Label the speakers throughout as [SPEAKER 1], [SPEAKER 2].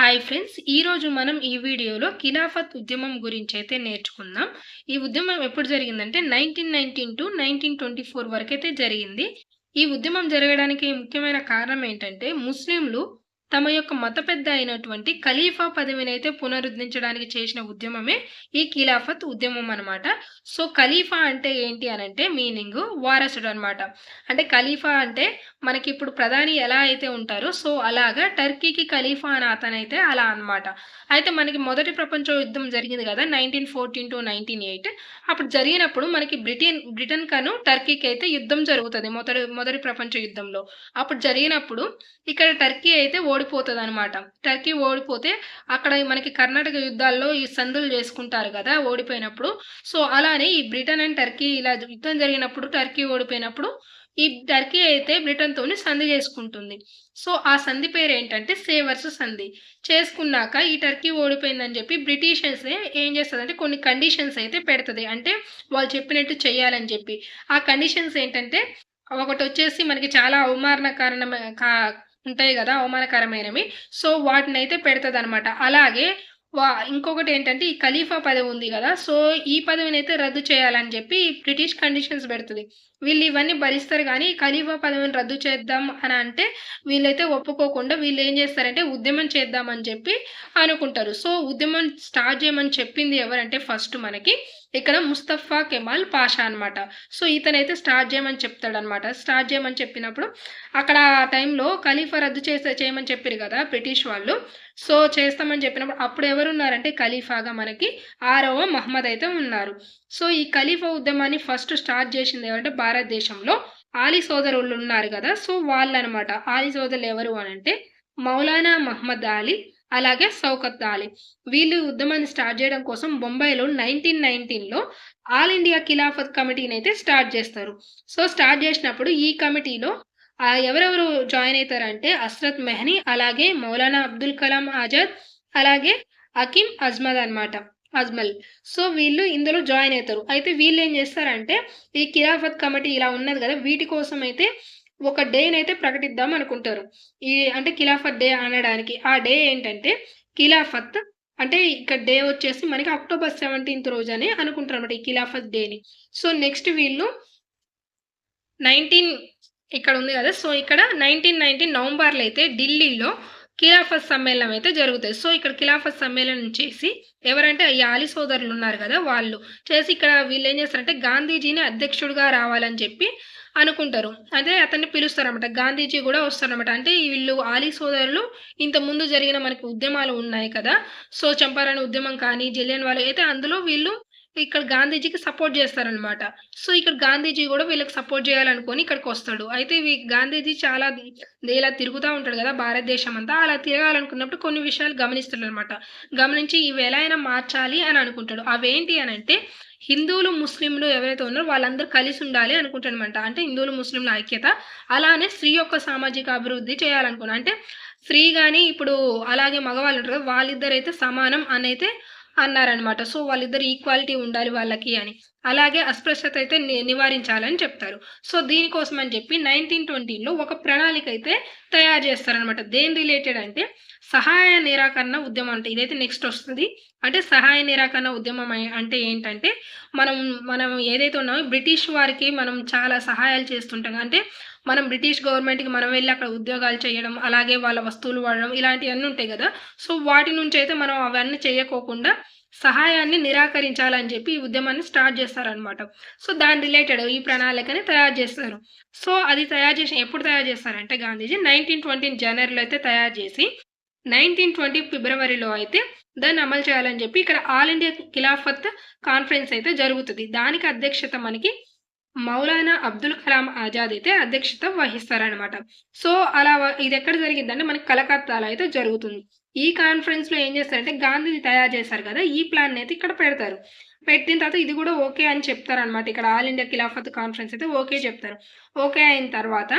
[SPEAKER 1] Hi friends ఈరోజు మనం ఈ వీడియోలో ఖిలాఫత్ ఉద్యమం గురించి అయితే నేర్చుకుందాం. ఈ ఉద్యమం ఎప్పుడు జరిగిందంటే nineteen nineteen to nineteen twenty four వరకు అయితే జరిగింది. ఈ ఉద్యమం జరగడానికి ముఖ్యమైన కారణం ఏంటంటే ముస్లింలు తమ యొక్క మత పెద్ద అయినటువంటి ఖలీఫా పదవిని అయితే పునరుద్ధరించడానికి చేసిన ఉద్యమమే ఈ ఖిలాఫత్ ఉద్యమం అనమాట సో ఖలీఫా అంటే ఏంటి అని అంటే మీనింగ్ వారసుడు అనమాట అంటే ఖలీఫా అంటే మనకి ఇప్పుడు ప్రధాని ఎలా అయితే ఉంటారో సో అలాగా టర్కీకి ఖలీఫా అని అతనైతే అలా అనమాట అయితే మనకి మొదటి ప్రపంచ యుద్ధం జరిగింది కదా nineteen fourteen to nineteen eight. అప్పుడు జరిగినప్పుడు మనకి బ్రిటన్ బ్రిటన్ కను టర్కీకి అయితే యుద్ధం జరుగుతుంది మొదటి మొదటి ప్రపంచ యుద్ధంలో. అప్పుడు జరిగినప్పుడు ఇక్కడ టర్కీ అయితే ఓడిపోతుంది అనమాట టర్కీ ఓడిపోతే అక్కడ మనకి కర్ణాటక యుద్ధాల్లో ఈ సందులు చేసుకుంటారు కదా ఓడిపోయినప్పుడు. సో అలానే ఈ బ్రిటన్ అండ్ టర్కీ ఇలా యుద్ధం జరిగినప్పుడు టర్కీ ఓడిపోయినప్పుడు ఈ టర్కీ అయితే బ్రిటన్తోని సంధి చేసుకుంటుంది. సో ఆ సంధి పేరు ఏంటంటే సేవర్స్ సంధి. చేసుకున్నాక ఈ టర్కీ ఓడిపోయిందని చెప్పి బ్రిటిషర్స్ ఏం చేస్తుందంటే కొన్ని కండిషన్స్ అయితే పెడుతుంది. అంటే వాళ్ళు చెప్పినట్టు చేయాలని చెప్పి. ఆ కండిషన్స్ ఏంటంటే ఒకటి వచ్చేసి మనకి చాలా అవమానకరణ కా ఉంటాయి కదా అవమానకరమైనవి. సో వాటిని అయితే పెడుతుంది అనమాట అలాగే వా ఇంకొకటి ఏంటంటే ఈ ఖలీఫా పదవి ఉంది కదా సో ఈ పదవిని అయితే రద్దు చేయాలని చెప్పి బ్రిటిష్ కండిషన్స్ పెడుతుంది. వీళ్ళు ఇవన్నీ భరిస్తారు కానీ ఖలీఫా పదవిని రద్దు చేద్దాం అని అంటే వీళ్ళైతే ఒప్పుకోకుండా వీళ్ళు ఏం చేస్తారంటే ఉద్యమం చేద్దామని చెప్పి అనుకుంటారు. సో ఉద్యమం స్టార్ట్ చేయమని చెప్పింది ఎవరంటే ఫస్ట్ మనకి ఇక్కడ ముస్తఫా కెమాల్ పాషా అనమాట సో ఇతనైతే స్టార్ట్ చేయమని చెప్తాడు అనమాట స్టార్ట్ చేయమని చెప్పినప్పుడు అక్కడ ఆ టైంలో ఖలీఫా రద్దు చేసే చేయమని చెప్పారు కదా బ్రిటిష్ వాళ్ళు. సో చేస్తామని చెప్పినప్పుడు అప్పుడు ఎవరున్నారంటే ఖలీఫాగా మనకి ఆరవ మహమ్మద్ అయితే ఉన్నారు. సో ఈ ఖలీఫా ఉద్యమాన్ని ఫస్ట్ స్టార్ట్ చేసింది ఏమంటే భారతదేశంలో ఆలీ సోదరులు ఉన్నారు కదా. సో వాళ్ళు అనమాట ఆలీ సోదరులు ఎవరు అని అంటే మౌలానా మహమ్మద్ అలీ అలాగే సౌకత్ అలీ వీళ్ళు ఉద్యమాన్ని స్టార్ట్ చేయడం కోసం బొంబాయిలో నైన్టీన్ నైన్టీన్లో ఆల్ ఇండియా ఖిలాఫత్ కమిటీని అయితే స్టార్ట్ చేస్తారు. సో స్టార్ట్ చేసినప్పుడు ఈ కమిటీలో ఎవరెవరు జాయిన్ అవుతారంటే అస్రత్ మెహనీ అలాగే మౌలానా అబ్దుల్ కలాం ఆజాద్ అలాగే అకీమ్ అజ్మద్ అన్నమాట అజ్మల్. సో వీళ్ళు ఇందులో జాయిన్ అవుతారు. అయితే వీళ్ళు ఏం చేస్తారంటే ఈ ఖిలాఫత్ కమిటీ ఇలా ఉన్నది కదా వీటి కోసం అయితే ఒక డేని అయితే ప్రకటిద్దాం అనుకుంటారు. ఈ అంటే ఖిలాఫత్ డే అనడానికి ఆ డే ఏంటంటే ఖిలాఫత్ అంటే ఇక్కడ డే వచ్చేసి మనకి అక్టోబర్ సెవెంటీన్త్ రోజు అని అనుకుంటారు అనమాట ఈ ఖిలాఫత్ డేని సో నెక్స్ట్ వీళ్ళు నైన్టీన్ ఇక్కడ ఉంది కదా సో ఇక్కడ నైన్టీన్ నైన్టీన్ నవంబర్లో అయితే ఢిల్లీలో ఖిలాఫత్ సమ్మేళనం అయితే జరుగుతుంది సో ఇక్కడ ఖిలాఫత్ సమ్మేళనం చేసి ఎవరంటే ఈ ఆలి సోదరులు ఉన్నారు కదా వాళ్ళు చేసి ఇక్కడ వీళ్ళు ఏం చేస్తారంటే గాంధీజీని అధ్యక్షుడిగా రావాలని చెప్పి అనుకుంటారు. అదే అతన్ని పిలుస్తారనమాట గాంధీజీ కూడా వస్తారనమాట అంటే వీళ్ళు ఆలీ సోదరులు ఇంత ముందు జరిగిన మనకి ఉద్యమాలు ఉన్నాయి కదా. సో చంపారణ ఉద్యమం కానీ జలియన్ వాళ్ళు అయితే అందులో వీళ్ళు ఇక్కడ గాంధీజీకి సపోర్ట్ చేస్తారనమాట సో ఇక్కడ గాంధీజీ కూడా వీళ్ళకి సపోర్ట్ చేయాలనుకొని ఇక్కడికి వస్తాడు. అయితే గాంధీజీ చాలా ఇలా తిరుగుతూ ఉంటాడు కదా భారతదేశం అంతా. అలా తిరగాలనుకున్నప్పుడు కొన్ని విషయాలు గమనిస్తాడు అనమాట గమనించి ఇవి ఎలా అయినా మార్చాలి అని అనుకుంటాడు. అవేంటి అని అంటే హిందువులు ముస్లింలు ఎవరైతే ఉన్నారో వాళ్ళందరూ కలిసి ఉండాలి అనుకుంటానమాట అంటే హిందువులు ముస్లింల ఐక్యత. అలానే స్త్రీ యొక్క సామాజిక అభివృద్ధి చేయాలనుకున్నా అంటే స్త్రీ కానీ ఇప్పుడు అలాగే మగవాళ్ళు ఉంటారు కదా వాళ్ళిద్దరైతే సమానం అని అయితే అన్నారనమాట సో వాళ్ళిద్దరు ఈక్వాలిటీ ఉండాలి వాళ్ళకి అని. అలాగే అస్పృశ్యత అయితే నివారించాలని చెప్తారు. సో దీనికోసం అని చెప్పి నైన్టీన్ ట్వంటీలో ఒక ప్రణాళిక అయితే తయారు చేస్తారనమాట దేని రిలేటెడ్ అంటే సహాయ నిరాకరణ ఉద్యమం అంటే ఇదైతే నెక్స్ట్ వస్తుంది. అంటే సహాయ నిరాకరణ ఉద్యమం అంటే ఏంటంటే మనం మనం ఏదైతే ఉన్నామో బ్రిటిష్ వారికి మనం చాలా సహాయాలు చేస్తుంటాం. అంటే మనం బ్రిటిష్ గవర్నమెంట్కి మనం వెళ్ళి అక్కడ ఉద్యోగాలు చేయడం అలాగే వాళ్ళ వస్తువులు వాడడం ఇలాంటివన్నీ ఉంటాయి కదా. సో వాటి నుంచి అయితే మనం అవన్నీ చేయకోకుండా సహాయాన్ని నిరాకరించాలని చెప్పి ఈ ఉద్యమాన్ని స్టార్ట్ చేస్తారనమాట సో దాని రిలేటెడ్ ఈ ప్రణాళికని తయారు చేస్తారు. సో అది తయారు చేసి ఎప్పుడు తయారు చేస్తారంటే గాంధీజీ నైన్టీన్ ట్వంటీ జనవరిలో అయితే తయారు చేసి నైన్టీన్ ట్వంటీ ఫిబ్రవరిలో అయితే దాన్ని అమలు చేయాలని చెప్పి ఇక్కడ ఆల్ ఇండియా ఖిలాఫత్ కాన్ఫరెన్స్ అయితే జరుగుతుంది. దానికి అధ్యక్షత మనకి మౌలానా అబ్దుల్ కలాం ఆజాద్ అయితే అధ్యక్షత వహిస్తారనమాట సో అలా ఇది ఎక్కడ జరిగిందంటే మనకి కలకత్తాలో అయితే జరుగుతుంది. ఈ కాన్ఫరెన్స్లో ఏం చేస్తారంటే గాంధీజీ తయారు చేశారు కదా ఈ ప్లాన్ అయితే ఇక్కడ పెడతారు. పెట్టిన తర్వాత ఇది కూడా ఓకే అని చెప్తారు అనమాట ఇక్కడ ఆల్ ఇండియా ఖిలాఫత్ కాన్ఫరెన్స్ అయితే ఓకే చెప్తారు. ఓకే అయిన తర్వాత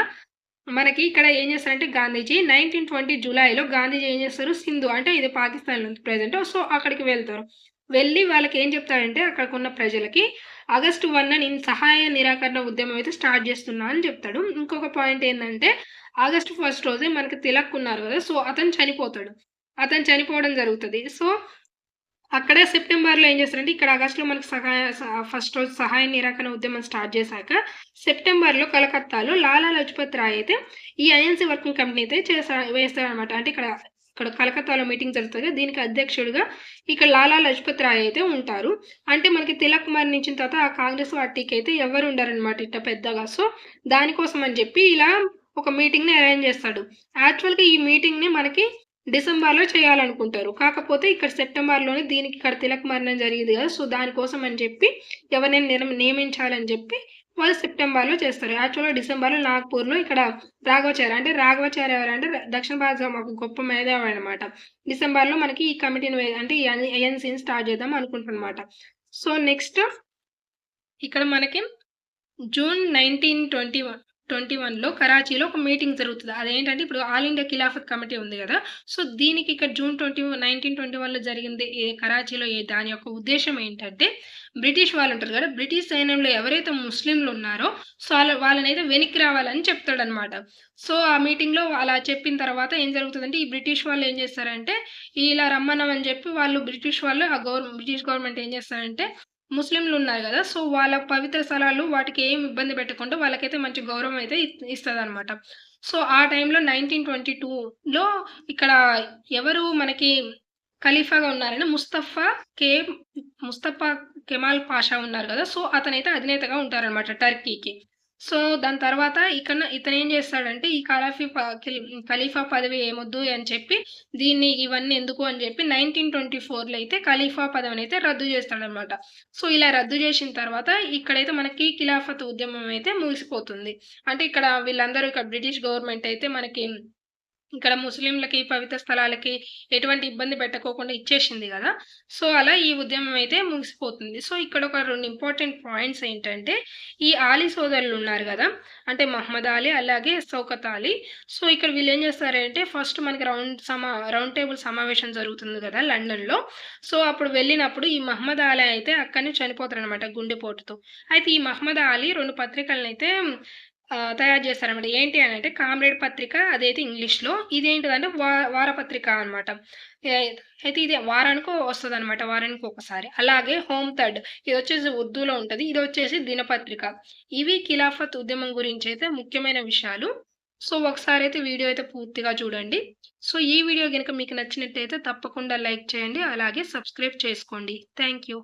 [SPEAKER 1] మనకి ఇక్కడ ఏం చేస్తారంటే గాంధీజీ నైన్టీన్ ట్వంటీ జూలైలో గాంధీజీ ఏం చేస్తారు? సింధు అంటే ఇది పాకిస్తాన్లో ప్రజెంట్ సో అక్కడికి వెళ్తారు. వెళ్ళి వాళ్ళకి ఏం చెప్తారంటే అక్కడికి ఉన్న ప్రజలకి ఆగస్టు వన్ నేను సహాయ నిరాకరణ ఉద్యమం అయితే స్టార్ట్ చేస్తున్నా అని చెప్తాడు. ఇంకొక పాయింట్ ఏంటంటే ఆగస్టు ఫస్ట్ రోజే మనకి తిలక్ ఉన్నారు కదా సో అతను చనిపోతాడు. అతను చనిపోవడం జరుగుతుంది సో, అక్కడే సెప్టెంబర్‌లో ఏం చేస్తారంటే ఇక్కడ ఆగస్టులో మనకి సహాయ ఫస్ట్ రోజు సహాయ నిరాకరణ ఉద్యమం స్టార్ట్ చేశాక సెప్టెంబర్‌లో కలకత్తాలో లాలా లజపత్ రాయ్ అయితే ఈ ఐఎన్‌సీ వర్కింగ్ కమిటీ అయితే చేసా వేస్తారనమాట. అంటే ఇక్కడ ఇక్కడ కలకత్తాలో మీటింగ్ జరుగుతుంది దీనికి అధ్యక్షుడిగా ఇక్కడ లాలా లజపత్ రాయ్ అయితే ఉంటారు. అంటే మనకి తిలక్ మరణించిన తర్వాత ఆ కాంగ్రెస్ పార్టీకి అయితే ఎవరు ఉండరనమాట ఇట్ట పెద్దగా. సో, దానికోసం అని చెప్పి ఇలా ఒక మీటింగ్‌ని అరేంజ్ చేస్తాడు. యాక్చువల్‌గా ఈ మీటింగ్‌ని మనకి డిసెంబర్‌లో చేయాలనుకుంటారు. కాకపోతే ఇక్కడ సెప్టెంబర్‌లోనే దీనికి ఇక్కడ తిలక్ మరణం జరిగింది కదా! సో, దానికోసం అని చెప్పి ఎవరినైనా నియమించాలని చెప్పి వాళ్ళు సెప్టెంబర్‌లో చేస్తారు. యాక్చువల్‌గా డిసెంబర్‌లో నాగ్‌పూర్‌లో ఇక్కడ రాఘవాచార్య అంటే రాఘవాచార్య ఎవరంటే దక్షిణ భారతదేశం ఒక గొప్ప మేధావి అనమాట. డిసెంబర్‌లో మనకి ఈ కమిటీని అంటే ఈ ఐ స్టార్ట్ చేద్దాం అనుకుంటున్నమాట. సో, నెక్స్ట్ ఇక్కడ మనకి June nineteen twenty one twenty వన్లో కరాచీలో ఒక మీటింగ్ జరుగుతుంది అదేంటంటే ఇప్పుడు ఆల్ ఇండియా ఖిలాఫత్ కమిటీ ఉంది కదా సో, దీనికి ఇక్కడ జూన్ 20 1921లో జరిగింది ఏ కరాచీలో ఏ దాని యొక్క ఉద్దేశం ఏంటంటే బ్రిటిష్ వాళ్ళు ఉంటారు కదా బ్రిటిష్ సైన్యంలో ఎవరైతే ముస్లింలు ఉన్నారో సో, వాళ్ళ వాళ్ళనైతే వెనక్కి రావాలని చెప్తాడనమాట. సో, ఆ మీటింగ్‌లో అలా చెప్పిన తర్వాత ఏం జరుగుతుందంటే ఈ బ్రిటిష్ వాళ్ళు ఏం చేస్తారంటే ఇలా రమ్మన్నామని చెప్పి వాళ్ళు బ్రిటిష్ వాళ్ళు ఆ గవర్నమెంట్ బ్రిటిష్ గవర్నమెంట్ ఏం చేస్తారంటే ముస్లింలు ఉన్నారు కదా సో, వాళ్ళ పవిత్ర స్థలాలు వాటికి ఏం ఇబ్బంది పెట్టకుండా వాళ్ళకైతే మంచి గౌరవం అయితే ఇస్తుంది అనమాట సో, ఆ టైంలో 1922లో ఇక్కడ ఎవరు మనకి ఖలీఫాగా ఉన్నారంటే ముస్తఫా కే ముస్తఫా కెమాల్ పాషా ఉన్నారు కదా సో, అతనైతే అధినేతగా ఉంటారనమాట టర్కీకి. సో, దాని తర్వాత ఇక్కడ ఇతను ఏం చేస్తాడంటే ఈ ఖలాఫీ ఖలీఫా పదవి ఏమొద్దు అని చెప్పి దీన్ని ఇవన్నీ ఎందుకు అని చెప్పి 1924లో అయితే ఖలీఫా పదవినైతే రద్దు చేస్తాడనమాట. సో, ఇలా రద్దు చేసిన తర్వాత ఇక్కడైతే మనకి ఖిలాఫత్ ఉద్యమం అయితే ముగిసిపోతుంది. అంటే ఇక్కడ వీళ్ళందరూ ఇక్కడ బ్రిటిష్ గవర్నమెంట్ అయితే మనకి ఇక్కడ ముస్లింలకి పవిత్ర స్థలాలకి ఎటువంటి ఇబ్బంది పెట్టకోకుండా ఇచ్చేసింది కదా సో, అలా ఈ ఉద్యమం అయితే ముగిసిపోతుంది. సో, ఇక్కడ ఒక రెండు ఇంపార్టెంట్ పాయింట్స్ ఏంటంటే ఈ ఆలీ సోదరులు ఉన్నారు కదా అంటే మహమ్మద్ అలీ అలాగే సౌకత్ అలీ. సో, ఇక్కడ వీళ్ళు ఏం చేస్తారంటే ఫస్ట్ మనకి రౌండ్ సమా రౌండ్ టేబుల్ సమావేశం జరుగుతుంది కదా లండన్‌లో. సో, అప్పుడు వెళ్ళినప్పుడు ఈ మహమ్మద్ అలీ అయితే అక్కడనే చనిపోతారనమాట గుండెపోటుతో. అయితే ఈ మహమ్మద్ అలీ రెండు పత్రికలనైతే అయితే తయారు చేస్తారనమాట. ఏంటి అని అంటే కామ్రేడ్ పత్రిక అదైతే ఇంగ్లీష్‌లో. ఇదేంటిదంటే వా వారపత్రిక అనమాట. అయితే ఇది వారానికో అనమాట వారానికి ఒకసారి. అలాగే హోమ్ థర్డ్ ఇదొచ్చేసి ఉర్దూలో ఇది వచ్చేసి దినపత్రిక. ఇవి ఖిలాఫత్ ఉద్యమం గురించి అయితే ముఖ్యమైన విషయాలు. సో, ఒకసారి అయితే వీడియో అయితే పూర్తిగా చూడండి. సో, ఈ వీడియో కనుక మీకు నచ్చినట్టయితే తప్పకుండా లైక్ చేయండి. అలాగే సబ్స్క్రైబ్ చేసుకోండి. Thank you.